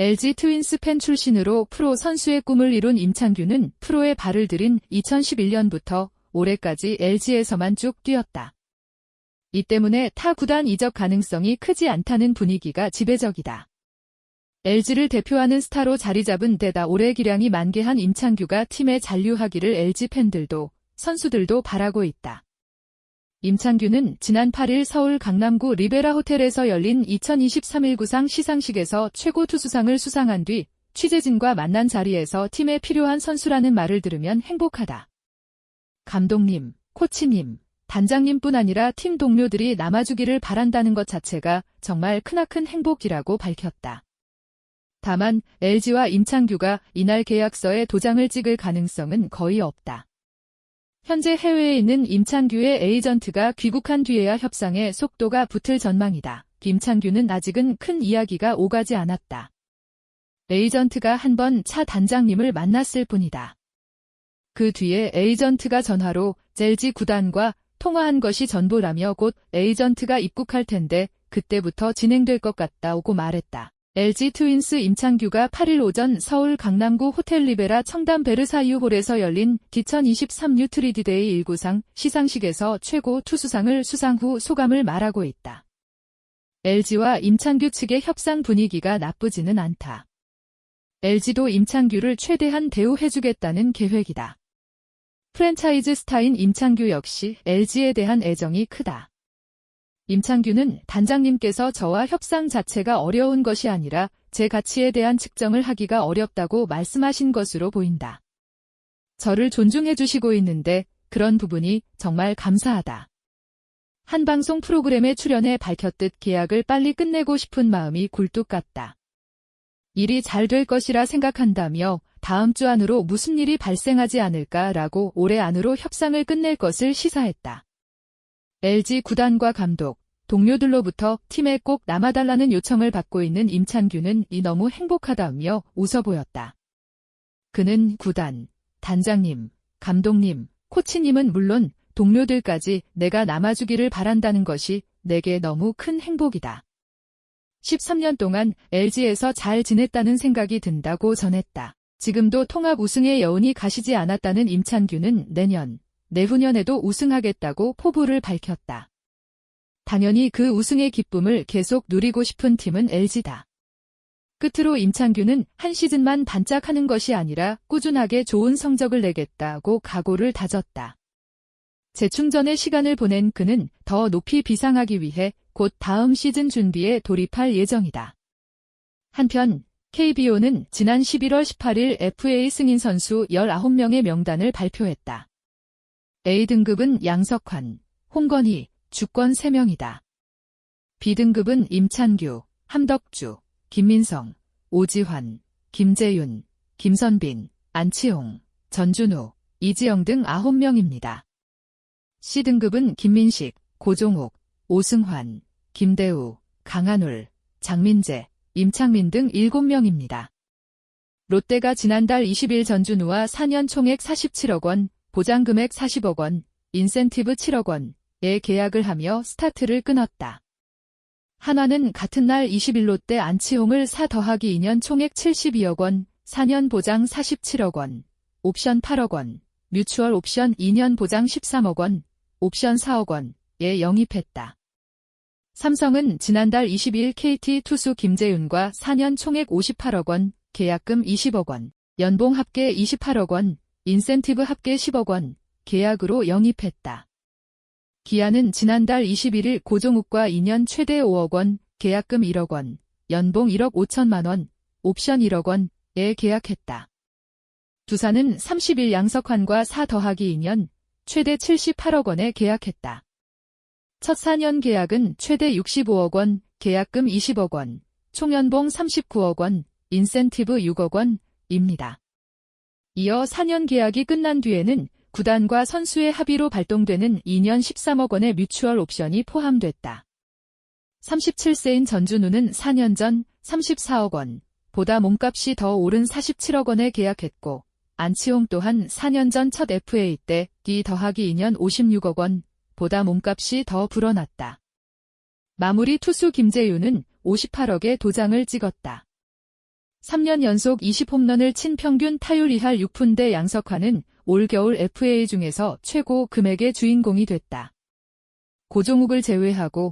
LG 트윈스 팬 출신으로 프로 선수의 꿈을 이룬 임창규는 프로에 발을 들인 2011년부터 올해까지 LG에서만 쭉 뛰었다. 이 때문에 타 구단 이적 가능성이 크지 않다는 분위기가 지배적이다. LG를 대표하는 스타로 자리 잡은 데다 올해 기량이 만개한 임창규가 팀에 잔류하기를 LG 팬들도 선수들도 바라고 있다. 임창규는 지난 8일 서울 강남구 리베라 호텔에서 열린 2023 1구상 시상식에서 최고 투수상을 수상한 뒤 취재진과 만난 자리에서 팀에 필요한 선수라는 말을 들으면 행복하다. 감독님, 코치님, 단장님뿐 아니라 팀 동료들이 남아주기를 바란다는 것 자체가 정말 크나큰 행복이라고 밝혔다. 다만 LG와 임창규가 이날 계약서에 도장을 찍을 가능성은 거의 없다. 현재 해외에 있는 임창규의 에이전트가 귀국한 뒤에야 협상에 속도가 붙을 전망이다. 임창규는 아직은 큰 이야기가 오가지 않았다. 에이전트가 한 번 차 단장님을 만났을 뿐이다. 그 뒤에 에이전트가 전화로 젤지 구단과 통화한 것이 전부라며 곧 에이전트가 입국할 텐데 그때부터 진행될 것 같다고 말했다. LG 트윈스 임창규가 8일 오전 서울 강남구 호텔 리베라 청담 베르사유홀에서 열린 2023 뉴트리디데이 1구상 시상식에서 최고 투수상을 수상 후 소감을 말하고 있다. LG와 임창규 측의 협상 분위기가 나쁘지는 않다. LG도 임창규를 최대한 대우해주겠다는 계획이다. 프랜차이즈 스타인 임창규 역시 LG에 대한 애정이 크다. 임창규는 단장님께서 저와 협상 자체가 어려운 것이 아니라 제 가치에 대한 측정을 하기가 어렵다고 말씀하신 것으로 보인다. 저를 존중해 주시고 있는데 그런 부분이 정말 감사하다. 한 방송 프로그램에 출연해 밝혔듯 계약을 빨리 끝내고 싶은 마음이 굴뚝 같다. 일이 잘 될 것이라 생각한다며 다음 주 안으로 무슨 일이 발생하지 않을까라고 올해 안으로 협상을 끝낼 것을 시사했다. LG 구단과 감독, 동료들로부터 팀에 꼭 남아달라는 요청을 받고 있는 임찬규는 이 너무 행복하다며 웃어 보였다. 그는 구단, 단장님, 감독님, 코치님은 물론 동료들까지 내가 남아주기를 바란다는 것이 내게 너무 큰 행복이다. 13년 동안 LG에서 잘 지냈다는 생각이 든다고 전했다. 지금도 통합 우승의 여운이 가시지 않았다는 임찬규는 내년, 내후년에도 우승하겠다고 포부를 밝혔다. 당연히 그 우승의 기쁨을 계속 누리고 싶은 팀은 LG다. 끝으로 임창규는 한 시즌만 반짝하는 것이 아니라 꾸준하게 좋은 성적을 내겠다고 각오를 다졌다. 재충전의 시간을 보낸 그는 더 높이 비상하기 위해 곧 다음 시즌 준비에 돌입할 예정이다. 한편 KBO는 지난 11월 18일 FA 승인 선수 19명의 명단을 발표했다. A등급은 양석환, 홍건희, 주권 3명이다. B등급은 임찬규, 함덕주, 김민성, 오지환, 김재윤, 김선빈, 안치홍, 전준우, 이지영 등 9명입니다. C등급은 김민식, 고종욱, 오승환, 김대우, 강한울, 장민재, 임창민 등 7명입니다. 롯데가 지난달 20일 전준우와 4년 총액 47억 원, 보장금액 40억 원, 인센티브 7억 원 에 계약을 하며 스타트를 끊었다. 한화는 같은 날 20일 롯데 안치홍을 4 더하기 2년 총액 72억 원, 4년 보장 47억 원, 옵션 8억 원, 뮤추얼 옵션 2년 보장 13억 원, 옵션 4억 원에 영입했다. 삼성은 지난달 22일 KT 투수 김재윤과 4년 총액 58억 원, 계약금 20억 원, 연봉 합계 28억 원, 인센티브 합계 10억 원, 계약으로 영입했다. 기아는 지난달 21일 고종욱과 2년 최대 5억 원, 계약금 1억 원, 연봉 1억 5천만 원, 옵션 1억 원에 계약했다. 두산은 30일 양석환과 4 더하기 2년, 최대 78억 원에 계약했다. 첫 4년 계약은 최대 65억 원, 계약금 20억 원, 총연봉 39억 원, 인센티브 6억 원입니다. 이어 4년 계약이 끝난 뒤에는 구단과 선수의 합의로 발동되는 2년 13억 원의 뮤추얼 옵션이 포함됐다. 37세인 전준우는 4년 전 34억 원, 보다 몸값이 더 오른 47억 원에 계약했고, 안치홍 또한 4년 전 첫 FA 때 D 더하기 2년 56억 원, 보다 몸값이 더 불어났다. 마무리 투수 김재윤은 58억의 도장을 찍었다. 3년 연속 20홈런을 친 평균 타율 2할 6푼대 양석환은 올겨울 FA 중에서 최고 금액의 주인공이 됐다. 고종욱을 제외하고